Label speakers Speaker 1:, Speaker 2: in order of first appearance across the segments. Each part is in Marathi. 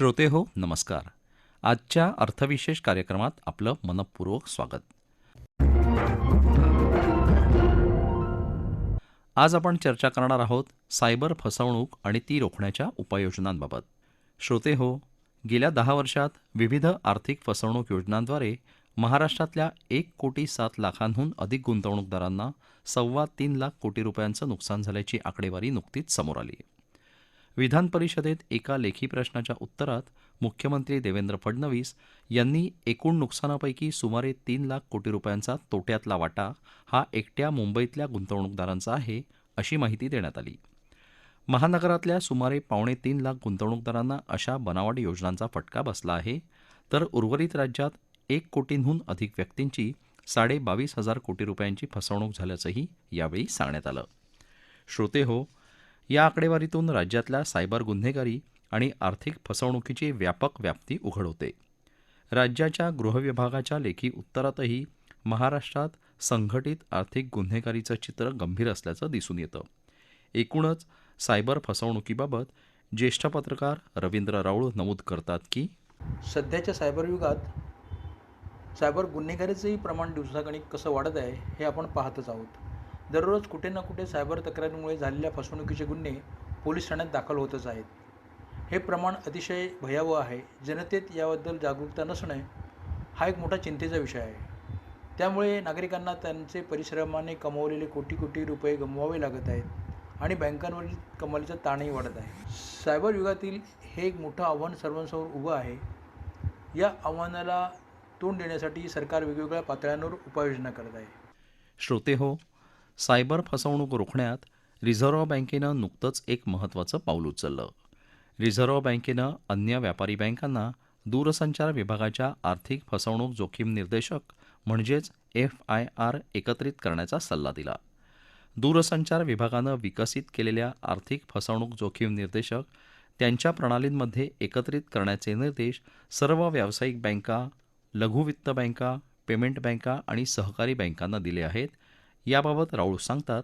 Speaker 1: श्रोते हो नमस्कार. आजच्या अर्थविशेष कार्यक्रमात आपलं मनपूर्वक स्वागत. आज आपण चर्चा करणार आहोत सायबर फसवणूक आणि ती रोखण्याच्या उपाययोजनांबाबत. श्रोते हो गेल्या दहा वर्षात विविध आर्थिक फसवणूक योजनांद्वारे महाराष्ट्रातल्या एक कोटी सात लाखांहून अधिक गुंतवणूकदारांना सव्वा तीन लाख कोटी रुपयांचं नुकसान झाल्याची आकडेवारी नुकतीच समोर आली. विधान परिषदेत एका लेखी प्रश्नाच्या उत्तरात मुख्यमंत्री देवेंद्र फडणवीस यांनी एकूण नुकसानापैकी सुमारे तीन लाख कोटी रुपयांचा तोट्यातला वाटा हा एकट्या मुंबईतल्या गुंतवणूकदारांचा आहे अशी माहिती देण्यात आली. महानगरातल्या सुमारे पावणे तीन लाख गुंतवणूकदारांना अशा बनावट योजनांचा फटका बसला आहे तर उर्वरित राज्यात एक कोटींहून अधिक व्यक्तींची साडे बावीस हजार कोटी रुपयांची फसवणूक झाल्याचंही यावेळी सांगण्यात आलं. श्रोते हो या आकडेवारीतून राज्यातल्या सायबर गुन्हेगारी आणि आर्थिक फसवणुकीची व्यापक व्याप्ती उघड होते राज्याच्या गृहविभागाच्या लेखी उत्तरातही महाराष्ट्रात संघटित आर्थिक गुन्हेगारीचं चित्र गंभीर असल्याचं दिसून येतं. एकूणच सायबर फसवणुकीबाबत ज्येष्ठ पत्रकार रवींद्र राऊळ नमूद करतात की
Speaker 2: सध्याच्या सायबर युगात सायबर गुन्हेगारीचंही प्रमाण दिवसागणिक कसं वाढत आहे हे आपण पाहतच आहोत. दररोज कुठे ना कुठे सायबर तक्रारीमुळे झालेल्या फसवणुकीचे गुन्हे पोलीस ठाण्यात दाखल होतच आहेत. हे प्रमाण अतिशय भयावह आहे. जनतेत याबद्दल जागरूकता नसणे हा एक मोठा चिंतेचा विषय आहे. त्यामुळे नागरिकांना त्यांचे परिश्रमाने कमवलेले कोटी कोटी रुपये गमवावे लागत आहेत आणि बँकांवरील कमालीचा ताणही वाढत आहे. सायबर युगातील हे एक मोठं आव्हान सर्वांसमोर उभं आहे. या आव्हानाला तोंड देण्यासाठी सरकार वेगवेगळ्या पातळ्यांवर उपाययोजना करत आहे.
Speaker 1: श्रोते हो सायबर फसवणूक रोखण्यात रिझर्व्ह बँकेनं नुकतंच एक महत्त्वाचं पाऊल उचललं. रिझर्व्ह बँकेनं अन्य व्यापारी बँकांना दूरसंचार विभागाच्या आर्थिक फसवणूक जोखीम निर्देशक म्हणजेच एफ आय आर एकत्रित करण्याचा सल्ला दिला. दूरसंचार विभागानं विकसित केलेल्या आर्थिक फसवणूक जोखीम निर्देशक त्यांच्या प्रणालींमध्ये एकत्रित करण्याचे निर्देश सर्व व्यावसायिक बँका लघु वित्त बँका पेमेंट बँका आणि सहकारी बँकांना दिले आहेत याबाबत राऊळ सांगतात.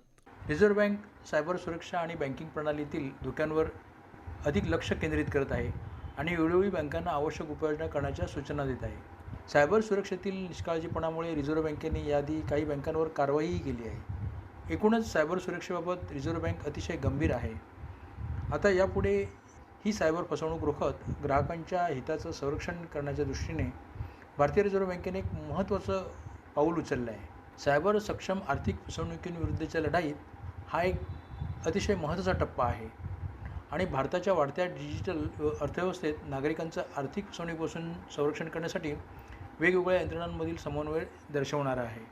Speaker 2: रिझर्व्ह बँक सायबर सुरक्षा आणि बँकिंग प्रणालीतील धोक्यांवर अधिक लक्ष केंद्रित करत आहे आणि वेळोवेळी बँकांना आवश्यक उपाययोजना करण्याच्या सूचना देत आहे. सायबर सुरक्षेतील निष्काळजीपणामुळे रिझर्व्ह बँकेने याआधी काही बँकांवर कारवाईही केली आहे. एकूणच सायबर सुरक्षेबाबत रिझर्व्ह बँक अतिशय गंभीर आहे. आता यापुढे ही सायबर फसवणूक रोखत ग्राहकांच्या हिताचं संरक्षण करण्याच्या दृष्टीने भारतीय रिझर्व्ह बँकेने एक महत्त्वाचं पाऊल उचललं आहे. सायबर सक्षम आर्थिक फसवणुकींविरुद्धच्या लढाईत हा एक अतिशय महत्त्वाचा टप्पा आहे. आणि भारताच्या वाढत्या डिजिटल अर्थव्यवस्थेत नागरिकांचं आर्थिक फसवणुकीपासून संरक्षण करण्यासाठी वेगवेगळ्या यंत्रणांमधील समन्वय दर्शवणारा आहे.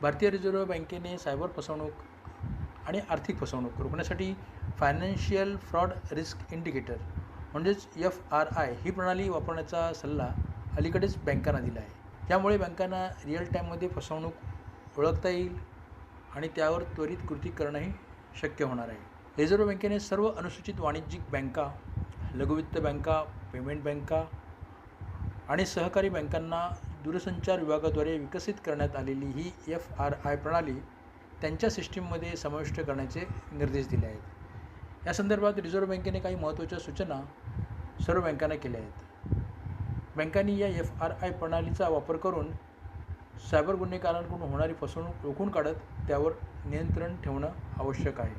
Speaker 2: भारतीय रिझर्व्ह बँकेने सायबर फसवणूक आणि आर्थिक फसवणूक रोखण्यासाठी फायनान्शियल फ्रॉड रिस्क इंडिकेटर म्हणजेच एफ आर आय ही प्रणाली वापरण्याचा सल्ला अलीकडेच बँकांना दिला आहे. त्यामुळे बँकांना रिअल टाईममध्ये फसवणूक ओळखता येईल आणि त्यावर त्वरित कृती करणंही शक्य होणार आहे. रिझर्व्ह बँकेने सर्व अनुसूचित वाणिज्यिक बँका लघुवित्त बँका पेमेंट बँका आणि सहकारी बँकांना दूरसंचार विभागाद्वारे विकसित करण्यात आलेली ही एफ आर आय प्रणाली त्यांच्या सिस्टीममध्ये समाविष्ट करण्याचे निर्देश दिले आहेत. या संदर्भात रिझर्व्ह बँकेने काही महत्त्वाच्या सूचना सर्व बँकांना केल्या आहेत. बँकांनी या एफ आर आय प्रणालीचा वापर करून सायबर गुन्हेगारांकडून होणारी फसवणूक रोखून काढत त्यावर नियंत्रण ठेवणं आवश्यक आहे.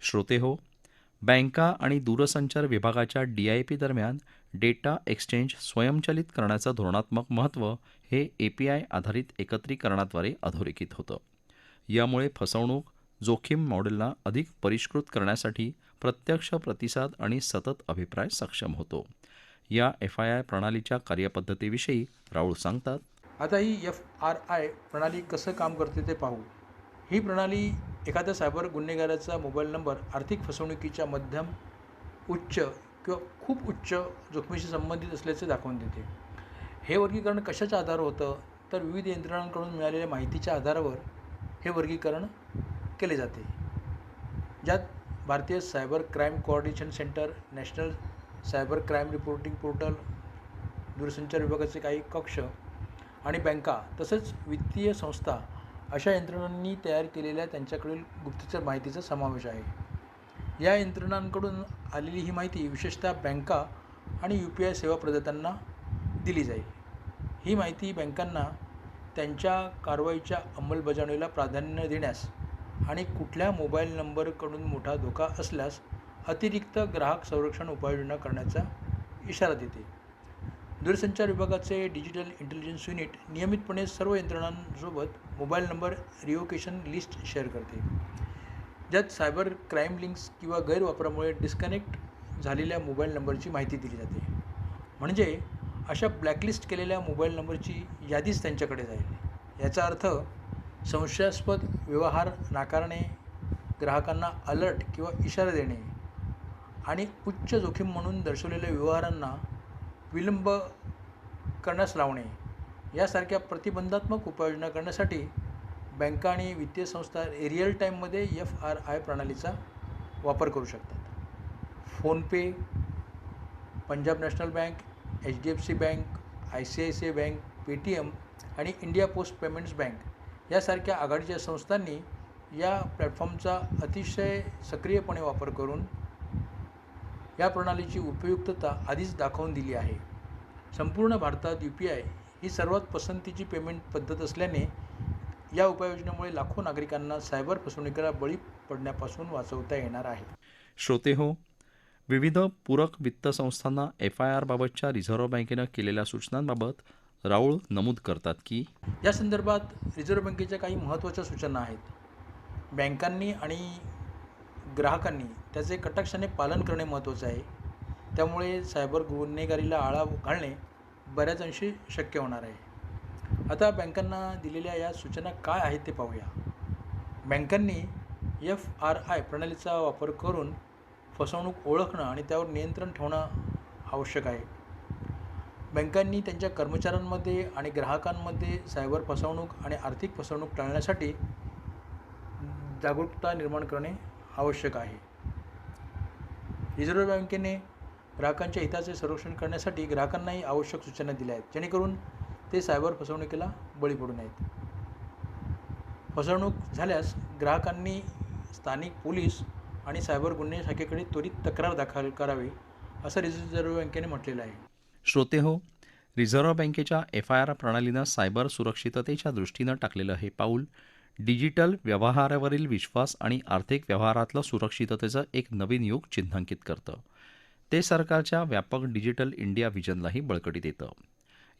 Speaker 1: श्रोते हो बँका आणि दूरसंचार विभागाच्या डी आय पी दरम्यान डेटा एक्सचेंज स्वयंचलित करण्याचं धोरणात्मक महत्त्व हे ए पी आय आधारित एकत्रीकरणाद्वारे अधोरेखित होतं. यामुळे फसवणूक जोखीम मॉडेलला अधिक परिष्कृत करण्यासाठी प्रत्यक्ष प्रतिसाद आणि सतत अभिप्राय सक्षम होतो. या एफ आय आय प्रणालीच्या कार्यपद्धतीविषयी राऊळ सांगतात
Speaker 2: आता ही एफ आर आय प्रणाली कसं काम करते ते पाहू. ही प्रणाली एखाद्या सायबर गुन्हेगाराचा मोबाईल नंबर आर्थिक फसवणुकीच्या मध्यम उच्च किंवा खूप उच्च जोखमीशी संबंधित असल्याचे दाखवून देते. हे वर्गीकरण कशाच्या आधार होतं? तर विविध यंत्रणांकडून मिळालेल्या माहितीच्या आधारावर हे वर्गीकरण केले जाते. ज्यात भारतीय cyber crime coordination centre national cyber crime reporting portal दूरसंचार विभागाचे काही कक्ष आणि बँका तसंच वित्तीय संस्था अशा यंत्रणांनी तयार केलेल्या त्यांच्याकडील गुप्तचर माहितीचा समावेश आहे. या यंत्रणांकडून आलेली ही माहिती विशेषतः बँका आणि यू पी आय सेवा प्रदात्यांना दिली जाईल. ही माहिती बँकांना त्यांच्या कारवाईच्या अंमलबजावणीला प्राधान्य देण्यास आणि कुठल्या मोबाईल नंबरकडून मोठा धोका असल्यास अतिरिक्त ग्राहक संरक्षण उपाययोजना करण्याचा इशारा देते. दूरसंचार विभागाचे डिजिटल इंटेलिजन्स युनिट नियमितपणे सर्व यंत्रणांसोबत मोबाईल नंबर रिओकेशन लिस्ट शेअर करते. ज्यात सायबर क्राईम लिंक्स किंवा गैरवापरामुळे डिस्कनेक्ट झालेल्या मोबाईल नंबरची माहिती दिली जाते. म्हणजे अशा ब्लॅकलिस्ट केलेल्या मोबाईल नंबरची यादीच त्यांच्याकडे जाईल. याचा अर्थ संशयास्पद व्यवहार नाकारणे ग्राहकांना अलर्ट किंवा इशारा देणे आणि उच्च जोखीम म्हणून दर्शवलेल्या व्यवहारांना विलंब करण्यास लावणे यासारख्या प्रतिबंधात्मक उपाययोजना करण्यासाठी बँका आणि वित्तीय संस्था रिअल टाईममध्ये एफ आर आय प्रणालीचा वापर करू शकतात. PhonePe Punjab national bank H D F C bank I C I C I bank Paytm आणि इंडिया पोस्ट पेमेंट्स बँक यासारख्या आघाडीच्या संस्थांनी या प्लॅटफॉर्मचा अतिशय सक्रियपणे वापर करून या प्रणालीची उपयुक्तता आधीच दाखवून दिली आहे. संपूर्ण भारतात यू पी आय ही सर्वात पसंतीची पेमेंट पद्धत असल्याने या उपाययोजनेमुळे लाखो नागरिकांना सायबर फसवणुकीला बळी पडण्यापासून वाचवता येणार आहे.
Speaker 1: श्रोते हो विविध पूरक वित्त संस्थांना एफ आय आरबाबतच्या रिझर्व्ह बँकेनं केलेल्या सूचनांबाबत राऊळ नमूद करतात की
Speaker 2: या संदर्भात रिझर्व्ह बँकेच्या काही महत्त्वाच्या सूचना आहेत. बँकांनी आणि ग्राहकांनी त्याचे कटाक्षाने पालन करणे महत्त्वाचे आहे. त्यामुळे सायबर गुन्हेगारीला आळा घालणे बऱ्याच अंशी शक्य होणार आहे. आता बँकांना दिलेल्या या सूचना काय आहेत ते पाहूया. बँकांनी एफ आर आय प्रणालीचा वापर करून फसवणूक ओळखणं आणि त्यावर नियंत्रण ठेवणं आवश्यक आहे. बँकांनी त्यांच्या कर्मचाऱ्यांमध्ये आणि ग्राहकांमध्ये सायबर फसवणूक आणि आर्थिक फसवणूक टाळण्यासाठी जागरूकता निर्माण करणे आवश्यक आहे. रिझर्व्ह बँकेने ग्राहकांच्या हिताचे संरक्षण करण्यासाठी ग्राहकांनाही आवश्यक सूचना दिल्या आहेत जेणेकरून ते सायबर फसवणुकीला बळी पडू नयेत. फसवणूक झाल्यास ग्राहकांनी स्थानिक पोलीस आणि सायबर गुन्हे शाखेकडे त्वरित तक्रार दाखल करावी असं रिझर्व्ह बँकेने म्हटलेलं आहे.
Speaker 1: श्रोते हो रिझर्व्ह बँकेच्या एफ आय आर प्रणालीनं सायबर सुरक्षिततेच्या दृष्टीनं टाकलेलं हे पाऊल डिजिटल व्यवहारावरील विश्वास आणि आर्थिक व्यवहारातलं सुरक्षिततेचं एक नवीन युग चिन्हांकित करतं. ते सरकारच्या व्यापक डिजिटल इंडिया विजनलाही बळकटी देतं.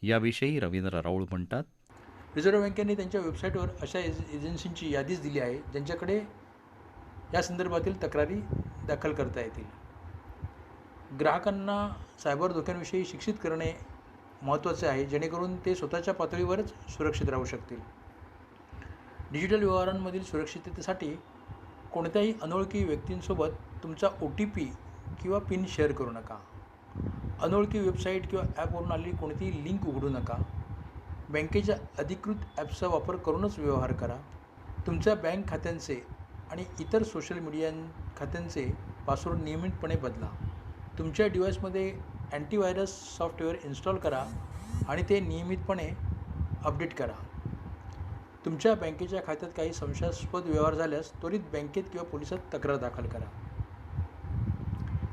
Speaker 1: याविषयी रवींद्र राऊळ म्हणतात
Speaker 2: रिझर्व्ह बँकेने त्यांच्या वेबसाईटवर अशा एज एजन्सींची यादीच दिली आहे ज्यांच्याकडे या संदर्भातील तक्रारी दाखल करता येतील. ग्राहकांना सायबर धोक्यांविषयी शिक्षित करणे महत्त्वाचे आहे जेणेकरून ते स्वतःच्या पातळीवरच सुरक्षित राहू शकतील. डिजिटल व्यवहारांमधील सुरक्षिततेसाठी कोणत्याही अनोळखी व्यक्तींसोबत तुमचा ओ टी पी किंवा पिन शेअर करू नका. अनोळखी वेबसाईट किंवा ॲपवरून आलेली कोणतीही लिंक उघडू नका. बँकेच्या अधिकृत ॲप्सचा वापर करूनच व्यवहार करा. तुमच्या बँक खात्यांचे आणि इतर सोशल मीडिया खात्यांचे पासवर्ड नियमितपणे बदला. तुमच्या डिव्हाइसमध्ये अँटीव्हायरस सॉफ्टवेअर इन्स्टॉल करा आणि ते नियमितपणे अपडेट करा. तुमच्या बँकेच्या खात्यात काही संशयास्पद व्यवहार झाल्यास त्वरित बँकेत किंवा पोलिसात तक्रार दाखल करा.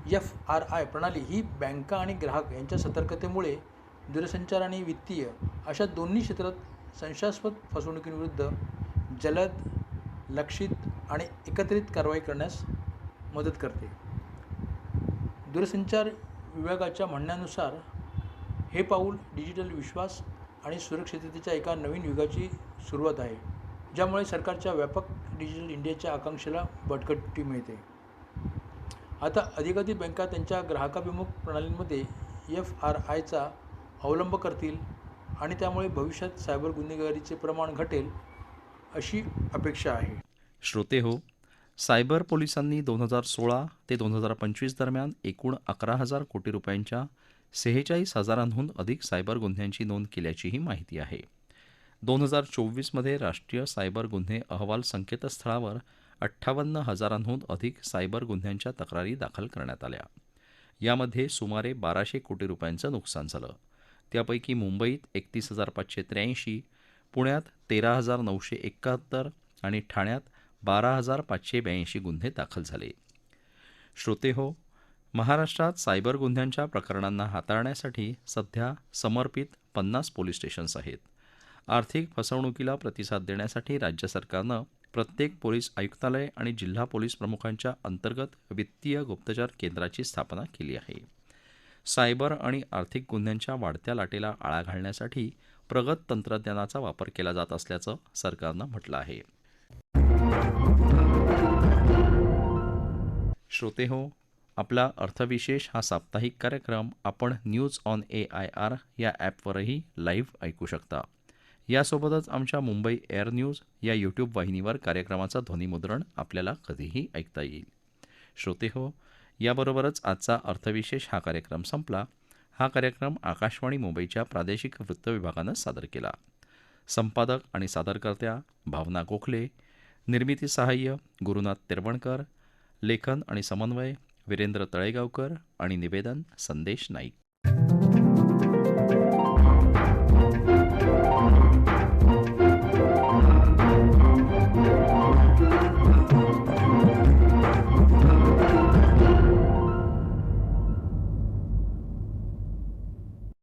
Speaker 2: एफ आर आय प्रणाली ही बँका आणि ग्राहक यांच्या सतर्कतेमुळे दूरसंचार आणि वित्तीय अशा दोन्ही क्षेत्रात संशयास्पद फसवणुकीविरुद्ध जलद लक्षित आणि एकत्रित कारवाई करण्यास मदत करते. दूरसंचार विभागाच्या म्हणण्यानुसार हे पाऊल डिजिटल विश्वास आणि सुरक्षिततेच्या एका नवीन युगाची सुरुवात आहे ज्यामुळे सरकारच्या व्यापक डिजिटल इंडियाच्या आकांक्षेला बटकटी मिळते. आता अधिकाधिक बँका त्यांच्या ग्राहकाभिमुख प्रणालींमध्ये एफ आर आयचा अवलंब करतील आणि त्यामुळे भविष्यात सायबर गुन्हेगारीचे प्रमाण घटेल अशी अपेक्षा आहे.
Speaker 1: श्रोते हो सायबर पोलिसांनी दोन हजार सोळा ते दोन हजार पंचवीस दरम्यान एकूण अकरा हजार कोटी रुपयांच्या सेहेचाळीस हजारांहून अधिक सायबर गुन्ह्यांची नोंद केल्याचीही माहिती आहे. दोन हजार चोवीसमध्ये राष्ट्रीय सायबर गुन्हे अहवाल संकेतस्थळावर अठ्ठावन्न हजारांहून अधिक सायबर गुन्ह्यांच्या तक्रारी दाखल करण्यात आल्या. यामध्ये सुमारे बाराशे कोटी रुपयांचं नुकसान झालं. त्यापैकी मुंबईत एकतीस हजार पाचशे त्र्याऐंशी पुण्यात तेरा हजार नऊशे एकाहत्तर आणि ठाण्यात बारा हजार पाचशे ब्याऐंशी गुन्हे दाखल झाले. श्रोते हो महाराष्ट्रात सायबर गुन्ह्यांच्या प्रकरणांना हाताळण्यासाठी सध्या समर्पित पन्नास पोलीस स्टेशन्स आहेत. आर्थिक फसवणुकीला प्रतिसाद देण्यासाठी राज्य सरकारनं प्रत्येक पोलीस आयुक्तालय आणि जिल्हा पोलीस प्रमुखांच्या अंतर्गत वित्तीय गुप्तचर केंद्राची स्थापना केली आहे. सायबर आणि आर्थिक गुन्ह्यांच्या वाढत्या लाटेला आळा घालण्यासाठी प्रगत तंत्रज्ञानाचा वापर केला जात असल्याचं सरकारनं म्हटलं आहे. श्रोते हो आपला अर्थविशेष हा साप्ताहिक कार्यक्रम आपण news on A I R या ॲपवरही लाईव्ह ऐकू शकता. यासोबतच आमच्या मुंबई एअर न्यूज या यूट्यूब वाहिनीवर कार्यक्रमाचं ध्वनिमुद्रण आपल्याला कधीही ऐकता येईल. श्रोते हो याबरोबरच आजचा अर्थविशेष हा कार्यक्रम संपला. हा कार्यक्रम आकाशवाणी मुंबईच्या प्रादेशिक वृत्तविभागानं सादर केला. संपादक आणि सादरकर्त्या भावना गोखले निर्मिती सहाय्य गुरुनाथ तिरवणकर लेखन आणि समन्वय वीरेंद्र तळेगावकर आणि निवेदन संदेश नाईक.